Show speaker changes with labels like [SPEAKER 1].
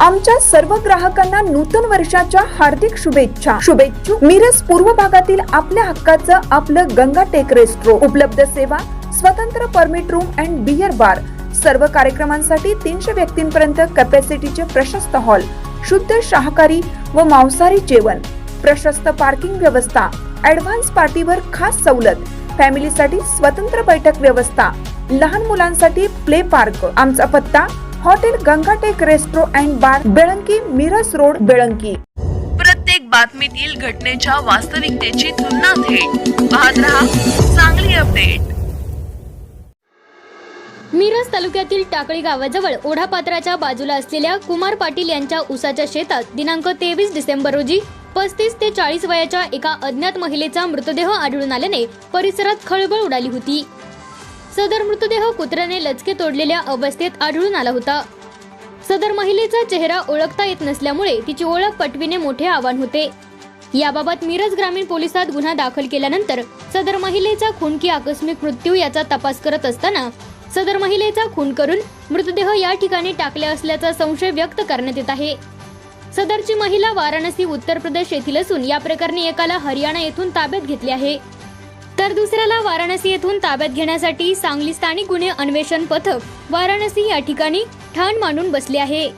[SPEAKER 1] आमच्या सर्व ग्राहकांना नूतन वर्षाच्या हार्दिक शुभेच्छा. शुभेच्छू मिरज पूर्व भागातील आपल्या हक्काचं आपलं गंगा टेक रेस्ट्रो. उपलब्ध सेवा स्वतंत्र permit room and beer bar सर्व कार्यक्रमांसाठी तीनशे व्यक्तींपर्यंत कॅपॅसिटीचे प्रशस्त हॉल शुद्ध शाकाहारी व मांसाहारी जेवण. प्रशस्त पार्किंग व्यवस्था. ऍडव्हान्स पार्टीवर खास सवलत. फॅमिलीसाठी स्वतंत्र बैठक व्यवस्था. लहान मुलांसाठी प्ले पार्क आमचा पत्ता hotel Gangatek resto and bar Belanki Miraj road Belanki.
[SPEAKER 2] प्रत्येक बातमीतील घटनेच्या वास्तविकतेची तुलना थेट. पाहत रहा चांगली अपडेट.
[SPEAKER 3] मिरज तालुक्यातील टाकळी गावाजवळ ओढापात्राच्या बाजूला असलेल्या कुमार पाटील यांच्या उसाच्या शेतात दिनांक तेवीस डिसेंबर रोजी पस्तीस ते चाळीस वयाच्या एका अज्ञात महिलेचा मृतदेह आढळून आल्याने परिसरात खळबळ उडाली होती. सदर मृतदेह कुत्र्याने लचके तोडलेल्या अवस्थेत आढळून आला होता. सदर महिलेचा चेहरा ओळखता येत नसल्यामुळे तिची ओळख पटविणे मोठे आव्हान होते. याबाबत मिरज ग्रामीण पोलिसात गुन्हा दाखल केल्यानंतर सदर महिलेचा खून की आकस्मिक मृत्यू याचा तपास करत असताना सदर महिलेचा खून करून मृतदेह या ठिकाणी टाकले असल्याचा संशय व्यक्त करण्यात येत आहे. सदरची महिला वाराणसी उत्तर प्रदेश येथील असून या प्रकरणी एकाला हरियाणा येथून ताब्यात घेतले आहे. तर दुसऱ्याला वाराणसी येथून ताब्यात घेण्यासाठी सांगली स्थानिक गुन्हे अन्वेषण पथक वाराणसी या ठिकाणी ठाण मांडून बसले आहे.